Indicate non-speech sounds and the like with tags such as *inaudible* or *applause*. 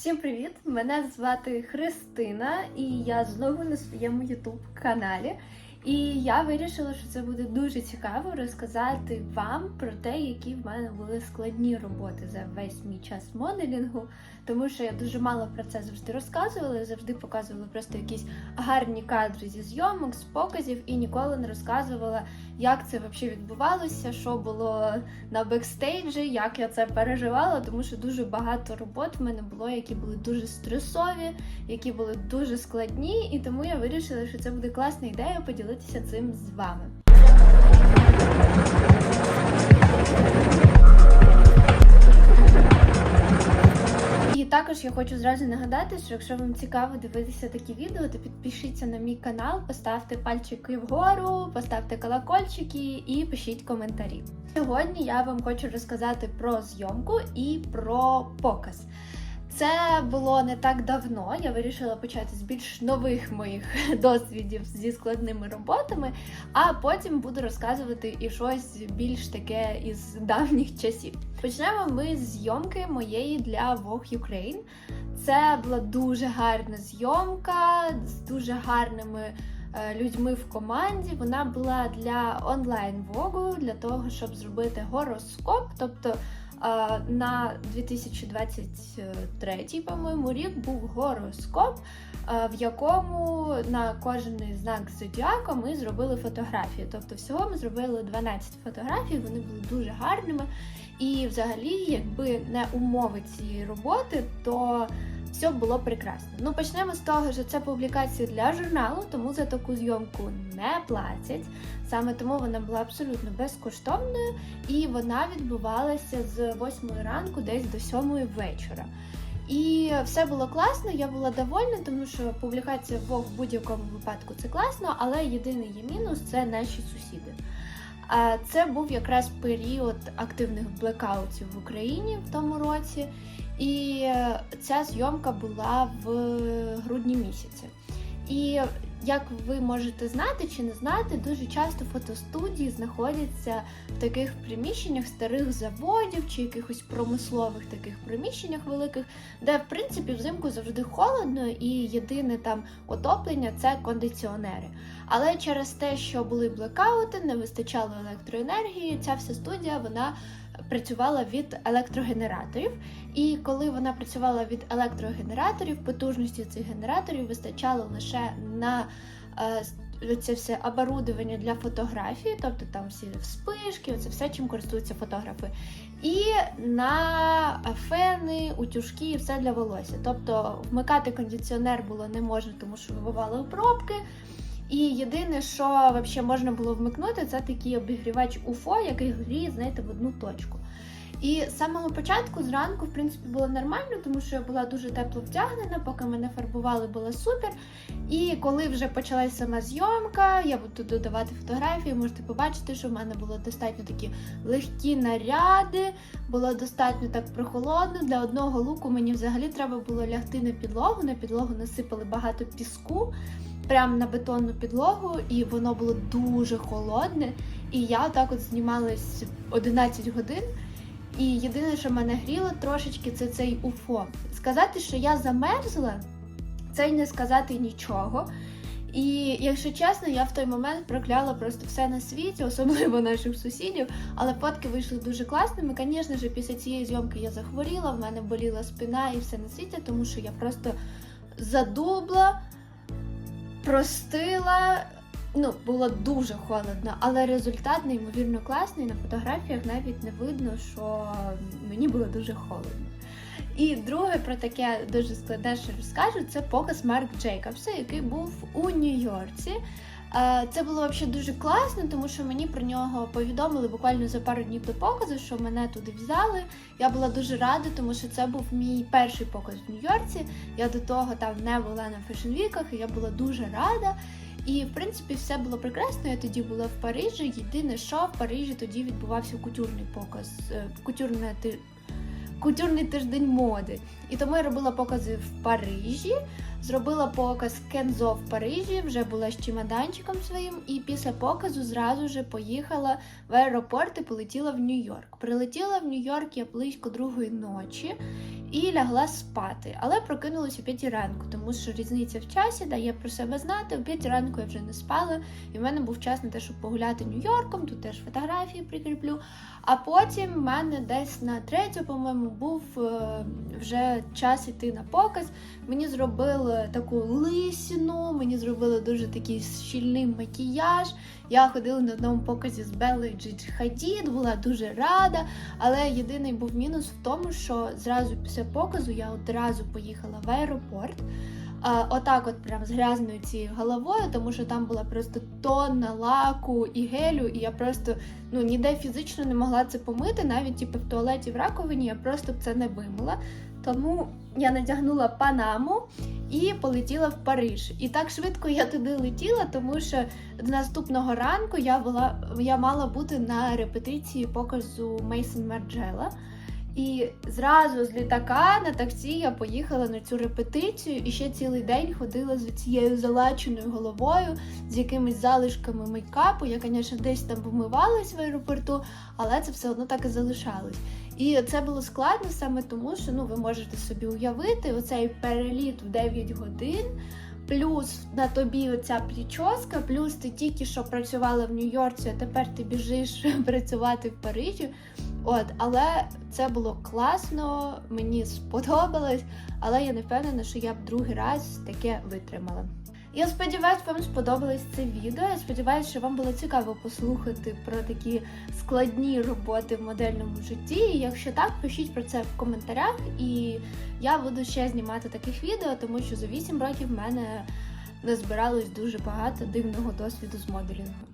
Всім привіт! Мене звати Христина, і я знову на своєму youtube каналі. І я вирішила, що це буде дуже цікаво розказати вам про те, які в мене були складні роботи за весь мій час моделінгу, тому що я дуже мало про це завжди розказувала, завжди показувала просто якісь гарні кадри зі зйомок, з показів, і ніколи не розказувала, як це взагалі відбувалося, що було на бекстейджі, як я це переживала, тому що дуже багато робот в мене було, які були дуже стресові, які були дуже складні, і тому я вирішила, що це буде класна ідея поділитися цим з вами. І також я хочу зразу нагадати, що якщо вам цікаво дивитися такі відео, то підпишіться на мій канал, поставте пальчики вгору, поставте колокольчики і пишіть коментарі. Сьогодні я вам хочу розказати про зйомку і про показ. Це було не так давно. Я вирішила почати з більш нових моїх *laughs* досвідів зі складними роботами, а потім буду розказувати і щось більш таке із давніх часів. Почнемо ми з зйомки моєї для Vogue Ukraine. Це була дуже гарна зйомка з дуже гарними е, людьми в команді. Вона була для онлайн вогу для того, щоб зробити гороскоп. Тобто на 2023, по-моєму, рік був гороскоп, в якому на кожен знак зодіака ми зробили фотографії. Тобто, всього ми зробили 12 фотографій, вони були дуже гарними. І взагалі, якби не умови цієї роботи, то все було прекрасно. Ну почнемо з того, що це публікація для журналу, тому за таку зйомку не платять. Саме тому вона була абсолютно безкоштовною, і вона відбувалася з 8 ранку десь до 7 вечора. І все було класно, я була довольна, тому що публікація Vogue в будь-якому випадку це класно, але єдиний є мінус це наші сусіди. А Це був якраз період активних блекаутів в Україні в тому році, і е, ця зйомка була в грудні місяці. І як ви можете знати чи не знати, дуже часто фотостудії знаходяться в таких приміщеннях старих заводів чи якихось промислових таких приміщеннях великих, де в принципі взимку завжди холодно, і єдине там отоплення це кондиціонери. Але через те, що були блекаути, не вистачало електроенергії, ця вся студія вона працювала від електрогенераторів. І коли вона працювала від електрогенераторів, потужності цих генераторів вистачало лише на е, це все оборудовання для фотографії, тобто там всі вспишки, це все, чим користуються фотографи. І на фени, утюжки і все для волосся. Тобто вмикати кондиціонер було не можна, тому що вибивали пробки. І єдине, що взагалі можна було вмикнути, це такий обігрівач УФО, який гріє, знаєте, в одну точку. І з самого початку зранку, в принципі, було нормально, тому що я була дуже тепло вдягнена, поки мене фарбували, було супер. І коли вже почалася сама зйомка, я буду додавати фотографії, можете побачити, що в мене було достатньо такі легкі наряди, було достатньо так прохолодно. Для одного луку мені взагалі треба було лягти на підлогу. На підлогу насипали багато піску. Прямо на бетонну підлогу, і воно було дуже холодне. І я так от знімалась 11 годин. І єдине, що мене гріло трошечки, це цей уфо. Сказати, що я замерзла, це й не сказати нічого. І якщо чесно, я в той момент прокляла просто все на світі, особливо наших сусідів. Але фотки вийшли дуже класними. Звісно ж, після цієї зйомки я захворіла, в мене боліла спина і все на світі, тому що я просто задубла, простила. Ну, було дуже холодно, але результат неймовірно класний. На фотографіях навіть не видно, що мені було дуже холодно. І друге про таке дуже складне, що розкажу, це показ Марк Джейкобса, який був у Нью-Йорці. Е, Це було взагалі дуже класно, тому що мені про нього повідомили буквально за пару днів до показу, що мене туди взяли. Я була дуже рада, тому що це був мій перший показ в Нью-Йорці. Я до того там не була на фешн-віках, і я була дуже рада. І в принципі все було прекрасно. Я тоді була в Парижі. Єдине, що в Парижі тоді відбувався кутюрний показ, е, кутюрне кутюрний тиждень моди. І тому я робила покази в Парижі. Зробила показ Кензо в Парижі, вже була з чемоданчиком своїм, і після показу зразу ж поїхала в аеропорт і полетіла в Нью-Йорк. Прилетіла в Нью-Йорк я близько другої ночі і лягла спати, але прокинулася о п'ятій ранку, тому що різниця в часі дає про себе знати. О п'ятій ранку я вже не спала, і в мене був час на те, щоб погуляти Нью-Йорком, тут теж фотографії прикріплю. А потім в мене десь на третю, по-моєму, був е, вже час іти на показ. Мені зробили таку лисіну, мені зробили дуже такий щільний макіяж. Я ходила на одному показі з Беллою Джидж Хадід, була дуже рада. Але єдиний був мінус в тому, що зразу після показу я одразу поїхала в аеропорт. Отак, от прям з грязною цією головою, тому що там була просто тонна лаку і гелю, і я просто ну ніде фізично не могла це помити, навіть типу, в туалеті в раковині я просто б це не вимила. Тому я надягнула панаму і полетіла в Париж. І так швидко я туди летіла, тому що наступного ранку я була я мала бути на репетиції показу Мейсон Марджела. І зразу з літака на таксі я поїхала на цю репетицію і ще цілий день ходила з цією залаченою головою, з якимись залишками мейкапу. Я, звісно, десь там помивалась в аеропорту, але це все одно так і залишалось. І це було складно саме тому, що ну ви можете собі уявити оцей переліт в 9 годин. Плюс на тобі оця плічоска, плюс ти тільки що працювала в Нью-Йорці, а тепер ти біжиш *laughs* працювати в Парижі. От, але це було класно, мені сподобалось, але я не впевнена, що я б другий раз таке витримала. Я сподіваюся, вам сподобалось це відео. Я сподіваюся, що вам було цікаво послухати про такі складні роботи в модельному житті. І якщо так, пишіть про це в коментарях, і я буду ще знімати таких відео, тому що за 8 років в мене назбиралось дуже багато дивного досвіду з моделінгу.